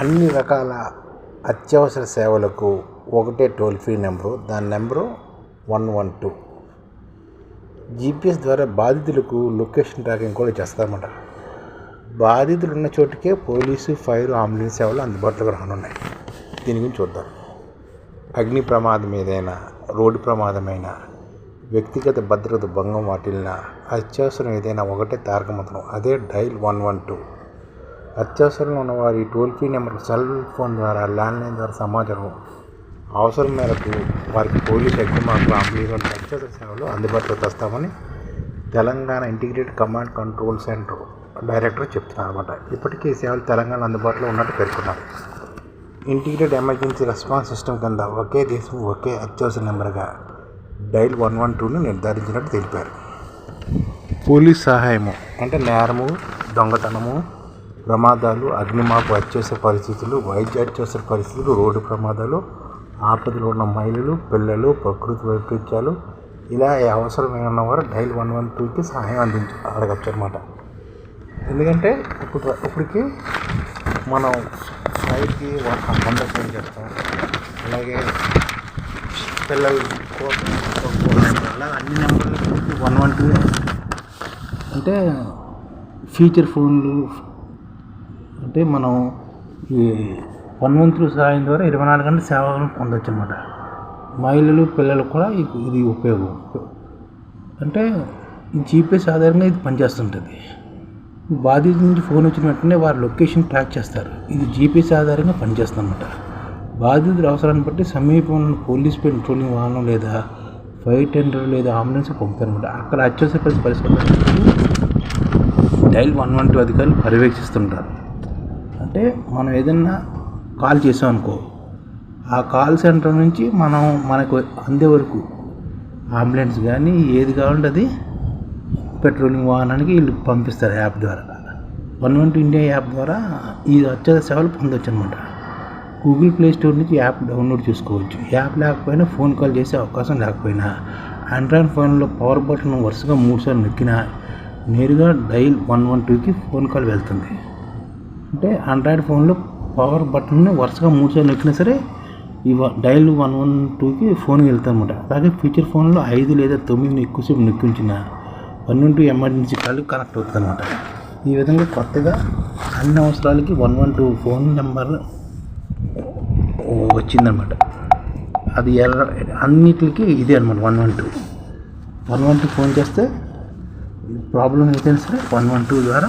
అన్ని రకాల అత్యవసర సేవలకు ఒకటే టోల్ ఫ్రీ నెంబరు. దాని number one one two. GPS ద్వారా బాధితులకు లొకేషన్ ట్రాకింగ్ కూడా చేస్తారన్నమాట బాధితులు ఉన్న చోటుకే పోలీసు ఫైర్ అంబులెన్స్ సేవలు అందుబాటులోకి రానున్నాయి. దీని గురించి చూద్దాం. అగ్ని ప్రమాదం ఏదైనా రోడ్డు ప్రమాదమైన వ్యక్తిగత భద్రత భంగం వాటిల్న అత్యవసరం ఏదైనా ఒకటే తారకమంత్రం అదే డైల్ వన్ వన్ టూ. అత్యవసరంలో ఉన్న వారి toll free number cell phone ద్వారా ల్యాండ్లైన్ ద్వారా సమాచారం అవసరం మేరకు వారికి పోలీస్ అగ్నిమార్పులు అంబులెన్స్ వంటి అత్యవసర సేవలు అందుబాటులోకి తెస్తామని Telangana integrated command control centre director చెప్తున్నారు అనమాట ఇప్పటికీ ఈ సేవలు తెలంగాణ అందుబాటులో ఉన్నట్టు పేర్కొన్నారు. ఇంటిగ్రేటెడ్ ఎమర్జెన్సీ రెస్పాన్స్ సిస్టమ్ కింద ఒకే దేశం ఒకే అత్యవసర నెంబర్గా డైల్ వన్ వన్ టూను నిర్ధారించినట్టు తెలిపారు. పోలీస్ సహాయము. అంటే నేరము దొంగతనము ప్రమాదాలు అగ్నిమాపు అత్యవసర పరిస్థితులు వైద్య అత్యవసర పరిస్థితులు రోడ్డు ప్రమాదాలు ఆపదలో ఉన్న మహిళలు పిల్లలు ప్రకృతి వైపరీత్యాలు ఇలా అవసరమైన వారు డైల్ వన్ వన్ టూకి సహాయం అందించ అడగచ్చు అనమాట ఎందుకంటే ఇప్పుడు ఇప్పటికి మనం ఫైవ్కి వంద ఫోన్ చేస్తాం. అలాగే పిల్లలు కోసం అలా అన్ని నెంబర్లు వన్ వన్ టూ అంటే ఫీచర్ ఫోన్లు అంటే మనం ఈ వన్ వన్ సహాయం ద్వారా ఇరవై నాలుగు గంటల సేవలను పొందొచ్చు అనమాట మహిళలు పిల్లలకు కూడా ఇది ఉపయోగం. అంటే జీపీఎస్ ఆధారంగా ఇది పనిచేస్తుంటుంది. బాధిత నుంచి ఫోన్ వచ్చిన వెంటనే వారి లొకేషన్ ట్రాక్ చేస్తారు. ఇది జీపీఎస్ ఆధారంగా పనిచేస్తుంది అనమాట బాధితుల అవసరాన్ని బట్టి సమీపంలో పోలీస్ పెట్రోలింగ్ వాహనం లేదా ఫైర్ టెండర్ లేదా అంబులెన్స్ పంపుతారనమాట అక్కడ అత్యవసర పరిస్థితి డైల్ వన్ వన్ టూ అధికారులు పర్యవేక్షిస్తుంటారు. అంటే మనం ఏదన్నా కాల్ చేసాం అనుకో ఆ కాల్ సెంటర్ నుంచి మనం మనకు అందే వరకు అంబులెన్స్ కానీ ఏది కావాలంటే అది పెట్రోలింగ్ వాహనానికి వీళ్ళు పంపిస్తారు యాప్ ద్వారా. One one two India app ద్వారా ఈ వచ్చే సేవలు పొందొచ్చు అనమాట గూగుల్ ప్లే స్టోర్ నుంచి యాప్ డౌన్లోడ్ చేసుకోవచ్చు. యాప్ లేకపోయినా ఫోన్ కాల్ చేసే అవకాశం లేకపోయినా ఆండ్రాయిడ్ ఫోన్లో పవర్ బటన్ వరుసగా మూడుసార్లు నొక్కినా నేరుగా డైల్ వన్ వన్ టూకి ఫోన్ కాల్ వెళ్తుంది. అంటే ఆండ్రాయిడ్ ఫోన్లో పవర్ బటన్ని వరుసగా మూసే నొక్కినా సరే ఈ డైల్ వన్ వన్ టూకి ఫోన్కి వెళ్తాం అనమాట అలాగే ఫీచర్ ఫోన్లో ఐదు లేదా తొమ్మిది ఎక్కువసేపు నొక్కించిన one one two emergency call connect అవుతుంది అనమాట ఈ విధంగా కొత్తగా అన్ని అవసరాలకి one one two phone number వచ్చిందనమాట అది ఎలా అన్నిటికి ఇదే అనమాట one one two one one two phone చేస్తే ప్రాబ్లం ఏదైనా సరే వన్ వన్ టూ ద్వారా